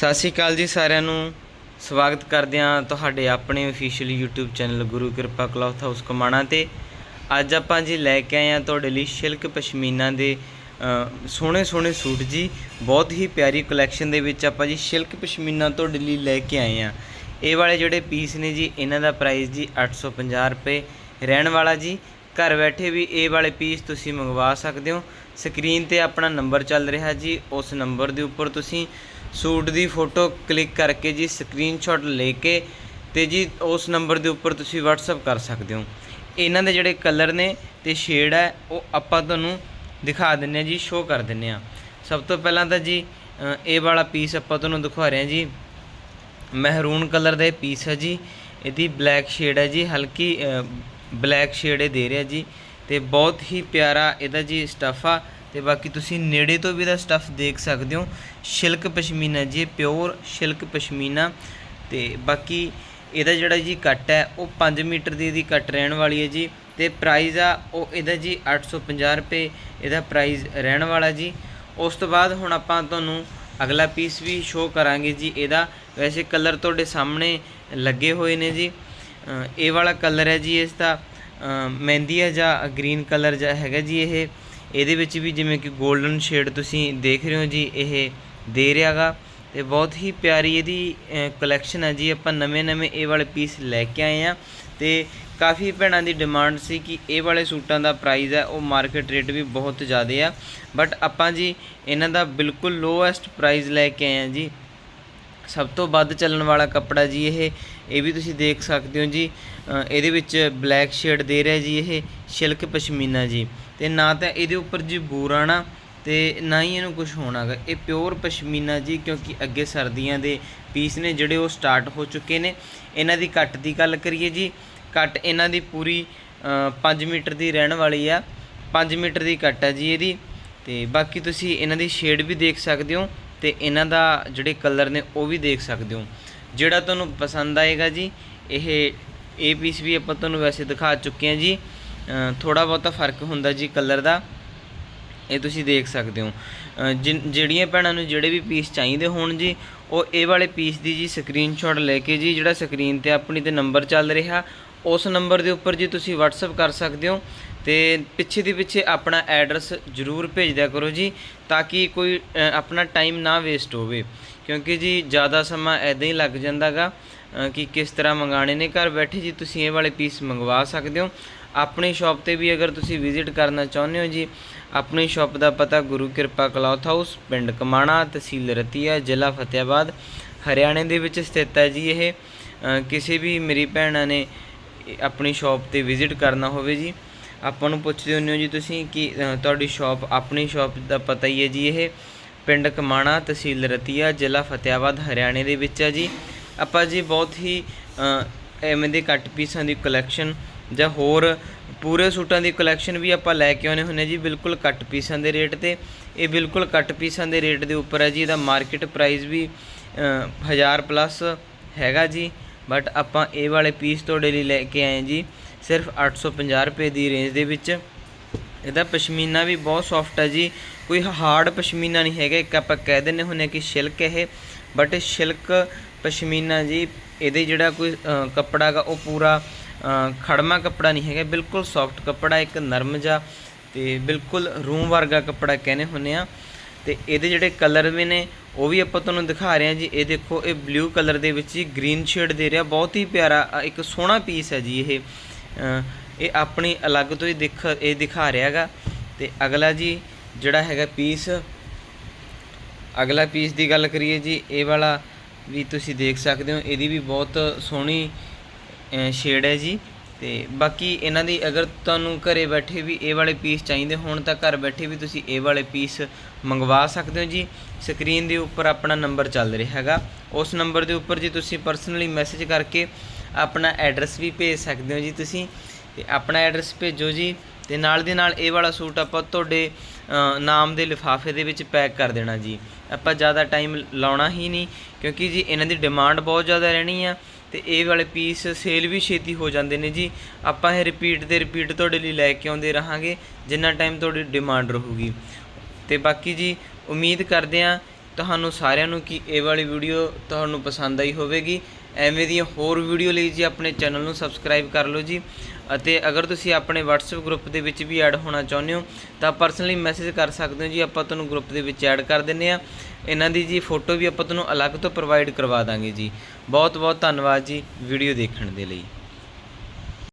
ਸਤਿ ਸ਼੍ਰੀ ਅਕਾਲ ਜੀ ਸਾਰਿਆਂ ਨੂੰ। ਸਵਾਗਤ ਕਰਦੇ ਹਾਂ ਤੁਹਾਡੇ ਆਪਣੇ ਅਫੀਸ਼ੀਅਲ YouTube ਚੈਨਲ ਗੁਰੂ ਕਿਰਪਾ ਕਲੌਥ ਹਾਊਸ ਕਮਾਣਾ ਤੇ। ਅੱਜ ਆਪਾਂ ਜੀ ਲੈ ਕੇ ਆਏ ਹਾਂ ਤੁਹਾਡੇ ਲਈ ਸ਼ਿਲਕ ਪਸ਼ਮੀਨਾ ਦੇ ਸੋਹਣੇ ਸੋਹਣੇ ਸੂਟ ਜੀ। ਬਹੁਤ ਹੀ ਪਿਆਰੀ ਕਲੈਕਸ਼ਨ ਦੇ ਵਿੱਚ ਆਪਾਂ ਜੀ ਸ਼ਿਲਕ ਪਸ਼ਮੀਨਾ ਤੁਹਾਡੇ ਲਈ ਲੈ ਕੇ ਆਏ ਹਾਂ। ਇਹ ਵਾਲੇ ਜਿਹੜੇ ਪੀਸ ਨੇ ਜੀ, ਇਹਨਾਂ ਦਾ ਪ੍ਰਾਈਸ ਜੀ 850 ਰੁਪਏ। ਰਹਿਣ ਵਾਲਾ ਜੀ, ਘਰ ਬੈਠੇ ਵੀ ਇਹ ਵਾਲੇ ਪੀਸ ਤੁਸੀਂ ਮੰਗਵਾ ਸਕਦੇ ਹੋ। ਸਕਰੀਨ ਤੇ ਆਪਣਾ ਨੰਬਰ ਚੱਲ ਰਿਹਾ ਜੀ, ਉਸ ਨੰਬਰ ਦੇ ਉੱਪਰ ਤੁਸੀਂ ਸੂਟ ਦੀ ਫੋਟੋ ਕਲਿੱਕ ਕਰਕੇ ਜੀ ਸਕਰੀਨਸ਼ਾਟ ਲੈ ਕੇ ਤੇ ਜੀ ਉਸ ਨੰਬਰ ਦੇ ਉੱਪਰ ਤੁਸੀਂ WhatsApp ਕਰ ਸਕਦੇ ਹੋ। ਇਹਨਾਂ ਦੇ ਜਿਹੜੇ ਕਲਰ ਨੇ ਤੇ ਸ਼ੇਡ ਹੈ, ਉਹ ਆਪਾਂ ਤੁਹਾਨੂੰ ਦਿਖਾ ਦਿੰਨੇ ਆ ਜੀ ਸ਼ੋਅ ਕਰ ਦਿੰਨੇ ਆ ਸਭ ਤੋਂ ਪਹਿਲਾਂ ਤਾਂ ਜੀ ਇਹ ਵਾਲਾ ਪੀਸ ਆਪਾਂ ਤੁਹਾਨੂੰ ਦਿਖਾ ਰਹੇ ਹਾਂ ਜੀ। ਮਹਿਰੂਨ ਕਲਰ ਦਾ ਇਹ ਪੀਸ ਹੈ ਜੀ। ਇਹਦੀ ਬਲੈਕ ਸ਼ੇਡ ਹੈ ਜੀ, ਹਲਕੀ ਬਲੈਕ ਸ਼ੇਡ ਇਹ ਦੇ ਰਿਹਾ ਜੀ। ਤੇ ਬਹੁਤ ਹੀ ਪਿਆਰਾ ਇਹਦਾ ਜੀ ਸਟਫ ਆ। ਤੇ ਬਾਕੀ ਤੁਸੀਂ ਨੇੜੇ ਤੋਂ ਵੀ ਇਹਦਾ ਸਟੱਫ ਦੇਖ ਸਕਦੇ ਹੋ। ਸ਼ਿਲਕ ਪਸ਼ਮੀਨਾ ਜੀ ਪਿਓਰ ਸ਼ਿਲਕ ਪਸ਼ਮੀਨਾ। ਤੇ ਬਾਕੀ ਇਹਦਾ ਜਿਹੜਾ ਜੀ ਕੱਟ ਹੈ ਉਹ 5 ਮੀਟਰ ਦੀ ਇਹਦੀ ਕੱਟ ਰਹਿਣ ਵਾਲੀ ਹੈ ਜੀ। ਤੇ ਪ੍ਰਾਈਸ ਆ ਉਹ ਇਹਦਾ ਜੀ 850 ਰੁਪਏ ਇਹਦਾ ਪ੍ਰਾਈਸ ਰਹਿਣ ਵਾਲਾ ਜੀ। ਉਸ ਤੋਂ ਬਾਅਦ ਹੁਣ ਆਪਾਂ ਤੁਹਾਨੂੰ ਅਗਲਾ ਪੀਸ ਵੀ ਸ਼ੋਅ ਕਰਾਂਗੇ ਜੀ। ਇਹਦਾ ਵੈਸੇ ਕਲਰ ਤੁਹਾਡੇ ਸਾਹਮਣੇ ਲੱਗੇ ਹੋਏ ਨੇ ਜੀ। ਇਹ ਵਾਲਾ ਕਲਰ ਹੈ ਜੀ ਇਸ ਦਾ ਅ, ਜਾਂ ਗ੍ਰੀਨ ਕਲਰ ਜਾਂ ਹੈਗਾ ਜੀ ਇਹ। ਇਹਦੇ ਵਿੱਚ ਵੀ ਜਿਵੇਂ ਕਿ 골ਡਨ ਸ਼ੇਡ ਤੁਸੀਂ ਦੇਖ ਰਹੇ ਹੋ ਜੀ, ਇਹ ਦੇ ਰਿਹਾਗਾ ਤੇ ਬਹੁਤ ਹੀ ਪਿਆਰੀ ਇਹਦੀ ਕਲੈਕਸ਼ਨ ਹੈ ਜੀ। ਆਪਾਂ ਨਵੇਂ ਨਵੇਂ ਇਹ ਵਾਲੇ ਪੀਸ ਲੈ ਕੇ ਆਏ ਆ ਤੇ ਕਾਫੀ ਭੈਣਾਂ ਦੀ ਡਿਮਾਂਡ ਸੀ ਕਿ ਇਹ ਵਾਲੇ ਸੂਟਾਂ ਦਾ ਪ੍ਰਾਈਸ ਹੈ, ਉਹ ਮਾਰਕੀਟ ਰੇਟ ਵੀ ਬਹੁਤ ਜ਼ਿਆਦਾ ਆ। ਬਟ ਆਪਾਂ ਜੀ ਇਹਨਾਂ ਦਾ ਬਿਲਕੁਲ ਲੋਐਸਟ ਪ੍ਰਾਈਸ ਲੈ ਕੇ ਆਏ ਆ ਜੀ। ਸਭ ਤੋਂ ਵੱਧ ਚੱਲਣ ਵਾਲਾ ਕੱਪੜਾ ਜੀ ਇਹ ਇਹ ਵੀ ਤੁਸੀਂ ਦੇਖ ਸਕਦੇ ਹੋ ਜੀ। ਇਹਦੇ ਵਿੱਚ ਬਲੈਕ ਸ਼ੇਡ ਦੇ ਰਿਹਾ ਜੀ ਇਹ ਸ਼ਿਲਕ ਪਸ਼ਮੀਨਾ ਜੀ। ਤੇ ਨਾ ਤਾਂ ਇਹਦੇ ਉੱਪਰ ਜੀ ਬੂਰ ਆਣਾ ਤੇ ਨਾ ਹੀ ਇਹਨੂੰ ਕੁਝ ਹੋਣਾਗਾ। ਇਹ ਪਿਓਰ ਪਸ਼ਮੀਨਾ ਜੀ, ਕਿਉਂਕਿ ਅੱਗੇ ਸਰਦੀਆਂ ਦੇ ਪੀਸ ਨੇ ਜਿਹੜੇ ਉਹ ਸਟਾਰਟ ਹੋ ਚੁੱਕੇ ਨੇ। ਇਹਨਾਂ ਦੀ ਕੱਟ ਦੀ ਗੱਲ ਕਰੀਏ ਜੀ, ਕੱਟ ਇਹਨਾਂ ਦੀ ਪੂਰੀ 5 ਮੀਟਰ ਦੀ ਰਹਿਣ ਵਾਲੀ ਆ। 5 ਮੀਟਰ ਦੀ ਕੱਟ ਹੈ ਜੀ ਇਹਦੀ। ਤੇ ਬਾਕੀ ਤੁਸੀਂ ਇਹਨਾਂ ਦੀ ਸ਼ੇਡ ਵੀ ਦੇਖ ਸਕਦੇ ਹੋ ਤੇ ਇਹਨਾਂ ਦਾ ਜਿਹੜੇ ਕਲਰ ਨੇ ਉਹ ਵੀ ਦੇਖ ਸਕਦੇ ਹੋ। ਜਿਹੜਾ ਤੁਹਾਨੂੰ ਪਸੰਦ ਆਏਗਾ ਜੀ, ਇਹ ਇਹ ਪੀਸ ਵੀ ਆਪਾਂ ਤੁਹਾਨੂੰ ਵੈਸੇ ਦਿਖਾ ਚੁੱਕੇ ਹਾਂ ਜੀ। ਥੋੜਾ ਬਹੁਤਾ ਫ਼ਰਕ ਹੁੰਦਾ ਜੀ ਕਲਰ ਦਾ। ਇਹ ਤੁਸੀਂ ਦੇਖ ਸਕਦੇ ਹੋ। ਅ, ਜਿਹੜੀਆਂ ਭੈਣਾਂ ਨੂੰ ਜਿਹੜੇ ਵੀ ਪੀਸ ਚਾਹੀਦੇ ਹੋਣ ਜੀ ਉਹ ਇਹ ਵਾਲੇ ਪੀਸ ਦੀ ਜੀ ਸਕਰੀਨਸ਼ਾਟ ਲੈ ਕੇ ਜੀ ਜਿਹੜਾ ਸਕਰੀਨ ਤੇ ਆਪਣੀ ਤੇ ਨੰਬਰ ਚੱਲ ਰਿਹਾ ਉਸ ਨੰਬਰ ਦੇ ਉੱਪਰ ਜੀ ਤੁਸੀਂ WhatsApp ਕਰ ਸਕਦੇ ਹੋ ਤੇ ਪਿੱਛੇ ਦੀ ਪਿੱਛੇ ਆਪਣਾ ਐਡਰੈਸ ਜ਼ਰੂਰ ਭੇਜ ਦਿਆ ਕਰੋ ਜੀ ਤਾਂ ਕਿ ਕੋਈ ਆਪਣਾ ਟਾਈਮ ਨਾ ਵੇਸਟ ਹੋਵੇ। ਕਿਉਂਕਿ ਜੀ ਜ਼ਿਆਦਾ ਸਮਾਂ ਐਦਾਂ ਹੀ ਲੱਗ ਜਾਂਦਾਗਾ ਕਿ ਕਿਸ ਤਰ੍ਹਾਂ ਮੰਗਾਣੇ ਨੇ? ਘਰ ਬੈਠੇ ਜੀ ਤੁਸੀਂ ਇਹ ਵਾਲੇ ਪੀਸ ਮੰਗਵਾ ਸਕਦੇ ਹੋ। ਆਪਣੀ ਸ਼ਾਪ ਤੇ ਵੀ ਅਗਰ ਤੁਸੀਂ ਵਿਜ਼ਿਟ ਕਰਨਾ ਚਾਹੁੰਦੇ ਹੋ ਜੀ, ਆਪਣੀ ਸ਼ਾਪ ਦਾ ਪਤਾ ਗੁਰੂ ਕਿਰਪਾ ਕਲੌਥ ਹਾਊਸ, ਪਿੰਡ ਕਮਾਣਾ, ਤਹਿਸੀਲ ਰਤੀਆ, ਜ਼ਿਲ੍ਹਾ ਫਤਿਆਬਾਦ, ਹਰਿਆਣੇ ਦੇ ਵਿੱਚ ਸਥਿਤ ਹੈ ਜੀ ਇਹ। ਕਿਸੇ ਵੀ ਮੇਰੀ ਭੈਣਾਂ ਨੇ ਆਪਣੀ ਸ਼ਾਪ ਤੇ ਵਿਜ਼ਿਟ ਕਰਨਾ ਹੋਵੇ ਜੀ, ਆਪਾਂ ਨੂੰ ਪੁੱਛਦੇ ਹੁੰਦੇ ਹੋ ਜੀ ਤੁਸੀਂ ਕਿ ਤੁਹਾਡੀ ਸ਼ਾਪ ਆਪਣੀ ਸ਼ਾਪ ਦਾ ਪਤਾ ਹੀ ਹੈ ਜੀ ਇਹ। ਪਿੰਡ ਕਮਾਣਾ, ਤਹਿਸੀਲ ਰਤੀਆ, ਜ਼ਿਲ੍ਹਾ ਫਤਿਆਬਾਦ, ਹਰਿਆਣੇ ਦੇ ਵਿੱਚ ਹੈ ਜੀ। ਆਪਾਂ ਜੀ ਬਹੁਤ ਹੀ ਐਵੇਂ ਦੇ ਕੱਟ ਪੀਸਾਂ ਦੀ ਕਲੈਕਸ਼ਨ ਜਾਂ ਹੋਰ ਪੂਰੇ ਸੂਟਾਂ ਦੀ ਕਲੈਕਸ਼ਨ ਵੀ ਆਪਾਂ ਲੈ ਕੇ ਆਉਨੇ ਹੁੰਨੇ ਜੀ, ਬਿਲਕੁਲ ਕੱਟ ਪੀਸਾਂ ਦੇ ਰੇਟ ਤੇ। ਇਹ ਬਿਲਕੁਲ ਕੱਟ ਪੀਸਾਂ ਦੇ ਰੇਟ ਦੇ ਉੱਪਰ ਹੈ ਜੀ, ਇਹਦਾ ਮਾਰਕੀਟ ਪ੍ਰਾਈਸ ਵੀ 1000 ਪਲੱਸ ਹੈਗਾ ਜੀ। ਬਟ ਆਪਾਂ ਇਹ ਵਾਲੇ ਪੀਸ ਤੁਹਾਡੇ ਲਈ ਲੈ ਕੇ ਆਏ ਜੀ, ਸਿਰਫ 850 ਰੁਪਏ ਦੀ ਰੇਂਜ ਦੇ ਵਿੱਚ। ਇਹਦਾ ਪਸ਼ਮੀਨਾ ਵੀ ਬਹੁਤ ਸੌਫਟ ਹੈ ਜੀ, ਕੋਈ ਹਾਰਡ ਪਸ਼ਮੀਨਾ ਨਹੀਂ ਹੈਗਾ। ਇੱਕ ਆਪਾਂ ਕਹਿ ਦਿੰਦੇ ਹੁੰਨੇ ਕਿ ਸ਼ਿਲਕ ਇਹ ਬਟ ਸ਼ਿਲਕ ਪਸ਼ਮੀਨਾ ਜੀ ਇਹਦੇ ਜਿਹੜਾ ਕੋਈ ਕੱਪੜਾ ਗਾ ਉਹ ਪੂਰਾ ਅ, ਖੜਮਾ ਕੱਪੜਾ ਨਹੀਂ ਹੈਗਾ ਬਿਲਕੁਲ ਸੌਫਟ ਕੱਪੜਾ ਇੱਕ ਨਰਮ ਜਿਹਾ ਤੇ ਬਿਲਕੁਲ ਰੂਮ ਵਰਗਾ ਕੱਪੜਾ ਕਹਿੰਦੇ ਹੁੰਨੇ ਆ। ਤੇ ਇਹਦੇ ਜਿਹੜੇ ਕਲਰ ਵੀ ਨੇ ਉਹ ਵੀ ਆਪਾਂ ਤੁਹਾਨੂੰ ਦਿਖਾ ਰਹੇ ਹਾਂ ਜੀ। ਇਹ ਦੇਖੋ ਇਹ ਬਲੂ ਕਲਰ ਦੇ ਵਿੱਚ ਹੀ ਗ੍ਰੀਨ ਸ਼ੇਡ ਦੇ ਰਿਹਾ ਬਹੁਤ ਹੀ ਪਿਆਰਾ ਇੱਕ ਸੋਹਣਾ ਪੀਸ ਹੈ ਜੀ ਇਹ। ਇਹ ਆਪਣੀ ਅਲੱਗ ਤੋਂ ਹੀ ਦਿਖ ਇਹ ਦਿਖਾ ਰਿਹਾ ਹੈਗਾ। ਤੇ ਅਗਲਾ ਜੀ ਜਿਹੜਾ ਹੈਗਾ ਪੀਸ ਅਗਲਾ ਪੀਸ ਦੀ ਗੱਲ ਕਰੀਏ ਜੀ ਇਹ ਵਾਲਾ ਵੀ ਤੁਸੀਂ ਦੇਖ ਸਕਦੇ ਹੋ, ਇਹਦੀ ਵੀ ਬਹੁਤ ਸੋਹਣੀ ਸ਼ੇਡ ਹੈ ਜੀ। ਤੇ ਬਾਕੀ ਇਹਨਾਂ ਦੀ ਅਗਰ ਤੁਹਾਨੂੰ ਘਰੇ ਬੈਠੇ ਵੀ ਇਹ ਵਾਲੇ ਪੀਸ ਚਾਹੀਦੇ ਹੋਣ, ਤਾਂ ਘਰ ਬੈਠੇ ਵੀ ਤੁਸੀਂ ਇਹ ਵਾਲੇ ਪੀਸ ਮੰਗਵਾ ਸਕਦੇ ਹੋ ਜੀ। ਸਕਰੀਨ ਦੇ ਉੱਪਰ ਆਪਣਾ ਨੰਬਰ ਚੱਲ ਰਿਹਾ ਹੈਗਾ। ਉਸ ਨੰਬਰ ਦੇ ਉੱਪਰ ਜੀ ਤੁਸੀਂ ਪਰਸਨਲੀ ਮੈਸੇਜ ਕਰਕੇ ਆਪਣਾ ਐਡਰੈਸ ਵੀ ਭੇਜ ਸਕਦੇ ਹੋ ਜੀ ਤੁਸੀਂ। ਤੇ ਆਪਣਾ ਐਡਰੈਸ ਭੇਜੋ ਜੀ। ਤੇ ਨਾਲ ਦੀ ਨਾਲ ਇਹ ਵਾਲਾ ਸੂਟ ਆਪਾਂ ਤੁਹਾਡੇ ਨਾਮ ਦੇ ਲਿਫਾਫੇ ਦੇ ਵਿੱਚ ਪੈਕ ਕਰ ਦੇਣਾ ਜੀ। ਆਪਾਂ ਜ਼ਿਆਦਾ ਟਾਈਮ ਲਾਉਣਾ ਹੀ ਨਹੀਂ, ਕਿਉਂਕਿ ਜੀ ਇਹਨਾਂ ਦੀ ਡਿਮਾਂਡ ਬਹੁਤ ਜ਼ਿਆਦਾ ਰਹਿਣੀ ਆ ਤੇ ਇਹ ਵਾਲੇ ਪੀਸ ਸੇਲ ਵੀ ਛੇਤੀ ਹੋ ਜਾਂਦੇ ਨੇ ਜੀ। ਆਪਾਂ ਇਹ ਰਿਪੀਟ ਤੇ ਰਿਪੀਟ ਤੁਹਾਡੇ ਲਈ ਲੈ ਕੇ ਆਉਂਦੇ ਰਹਾਂਗੇ, ਜਿੰਨਾ ਟਾਈਮ ਤੁਹਾਡੀ ਡਿਮਾਂਡ ਰਹੂਗੀ। ਤੇ ਬਾਕੀ ਜੀ, ਉਮੀਦ ਕਰਦੇ ਆ ਤੁਹਾਨੂੰ ਸਾਰਿਆਂ ਨੂੰ ਕਿ ਇਹ ਵਾਲੀ ਵੀਡੀਓ ਤੁਹਾਨੂੰ ਪਸੰਦ ਆਈ ਹੋਵੇਗੀ। ਐਵੇਂ ਦੀਆਂ ਹੋਰ ਵੀਡੀਓ ਲਈ ਜੀ ਆਪਣੇ ਚੈਨਲ ਨੂੰ ਸਬਸਕ੍ਰਾਈਬ ਕਰ ਲਓ ਜੀ। ਅਤੇ ਅਗਰ ਤੁਸੀਂ ਆਪਣੇ WhatsApp ਗਰੁੱਪ ਦੇ ਵਿੱਚ ਵੀ ਐਡ ਹੋਣਾ ਚਾਹੁੰਦੇ ਹੋ, ਤਾਂ ਪਰਸਨਲੀ ਮੈਸੇਜ ਕਰ ਸਕਦੇ ਹੋ ਜੀ, ਆਪਾਂ ਤੁਹਾਨੂੰ ਗਰੁੱਪ ਦੇ ਵਿੱਚ ਐਡ ਕਰ ਦਿੰਨੇ ਆ ਇਹਨਾਂ ਦੀ ਜੀ ਫੋਟੋ ਵੀ ਆਪਾਂ ਤੁਹਾਨੂੰ ਅਲੱਗ ਤੋਂ ਪ੍ਰੋਵਾਈਡ ਕਰਵਾ ਦਾਂਗੇ ਜੀ। ਬਹੁਤ ਬਹੁਤ ਧੰਨਵਾਦ ਜੀ ਵੀਡੀਓ ਦੇਖਣ ਦੇ ਲਈ।